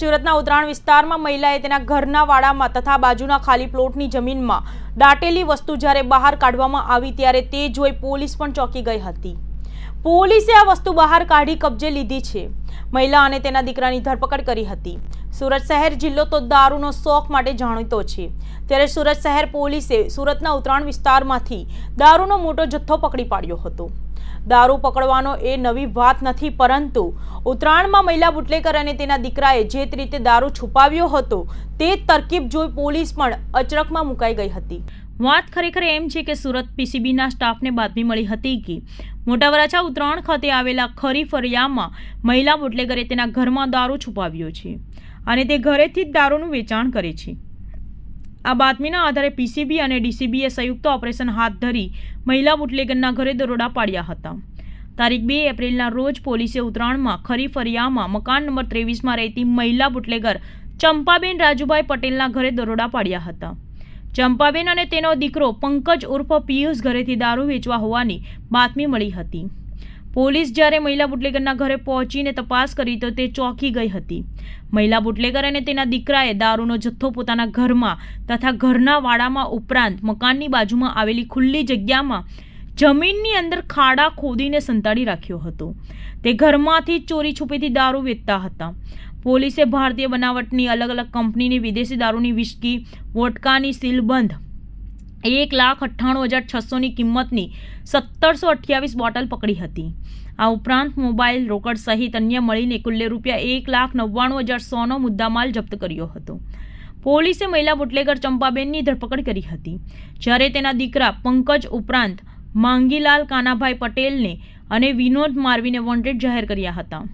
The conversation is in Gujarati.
સુરતના ઉત્તરાયણ વિસ્તારમાં મહિલાએ તેના ઘરના વાડામાં તથા બાજુના ખાલી પ્લોટની જમીનમાં દાટેલી વસ્તુ જ્યારે બહાર કાઢવામાં આવી ત્યારે તે જોઈ પોલીસ પણ ચોંકી ગઈ હતી. પોલીસે આ વસ્તુ બહાર કાઢી કબજે લીધી છે. મહિલા અને તેના દીકરાની ધરપકડ કરી હતી. સુરત શહેર જિલ્લો તો દારૂનો શોખ માટે જાણીતો છે. ત્યારે સુરત શહેર પોલીસે સુરતના ઉત્તરાયણ વિસ્તારમાંથી દારૂનો મોટો જથ્થો પકડી પાડ્યો હતો. દારૂ પકડવાનો એ નવી વાત નથી, પરંતુ ઉત્તરાયણમાં મહિલા બુટલેકર અને તેના દીકરાએ જે રીતે દારૂ છુપાવ્યો હતો, તે તરકીબ જોઈ પોલીસ પણ અચરકમાં મુકાઈ ગઈ હતી. વાત ખરેખર એમ છે કે સુરત પીસીબીના સ્ટાફને બાતમી મળી હતી કે મોટા વરાછા ઉત્તરાયણ ખાતે આવેલા ખરી ફરિયામાં મહિલા બુટલેગરે તેના ઘરમાં દારૂ છુપાવ્યો છે અને તે ઘરેથી જ દારૂનું વેચાણ કરે છે. આ બાતમીના આધારે પીસીબી અને ડીસીબીએ સંયુક્ત ઓપરેશન હાથ ધરી મહિલા બુટલેગરના ઘરે દરોડા પાડ્યા હતા. તારીખ બે એપ્રિલના રોજ પોલીસે ઉત્તરાયણમાં ખરી ફરિયામાં મકાન નંબર ત્રેવીસમાં રહેતી મહિલા બુટલેગર ચંપાબેન રાજુભાઈ પટેલના ઘરે દરોડા પાડ્યા હતા. ચંપાબેન અને તેનો દીકરો પંકજ ઉર્ફ પિયુષ ઘરેથી દારૂ વેચવા હોવાની બાતમી મળી હતી. પોલીસ જ્યારે મહિલા બુટલેગરના ઘરે પહોંચીને તપાસ કરી તો તે ચોંકી ગઈ હતી. મહિલા બુટલેગર અને તેના દીકરાએ દારૂનો જથ્થો પોતાના ઘરમાં તથા ઘરના વાડામાં ઉપરાંત મકાનની બાજુમાં આવેલી ખુલ્લી જગ્યામાં જમીનની અંદર ખાડા ખોદીને સંતાડી રાખ્યો હતો. તે ઘરમાંથી ચોરી છુપીથી દારૂ વેચતા હતા. પોલીસે ભારતીય બનાવટની અલગ અલગ કંપનીની વિદેશી દારૂની વિસ્કી વોટકાની સીલબંધ એક લાખ અઠ્ઠાણું હજાર છસોની કિંમતની સત્તરસો અઠ્યાવીસ બોટલ પકડી હતી. આ ઉપરાંત મોબાઈલ રોકડ સહિત અન્ય મળીને કુલ્લે રૂપિયા એક લાખ નવ્વાણું હજાર સોનો મુદ્દામાલ જપ્ત કર્યો હતો. પોલીસે મહિલા બુટલેગર ચંપાબેનની ધરપકડ કરી હતી. જ્યારે તેના દીકરા પંકજ ઉપરાંત માંગીલાલ કાનાભાઈ પટેલને અને વિનોદ મારવીને વોન્ટેડ જાહેર કર્યા હતા.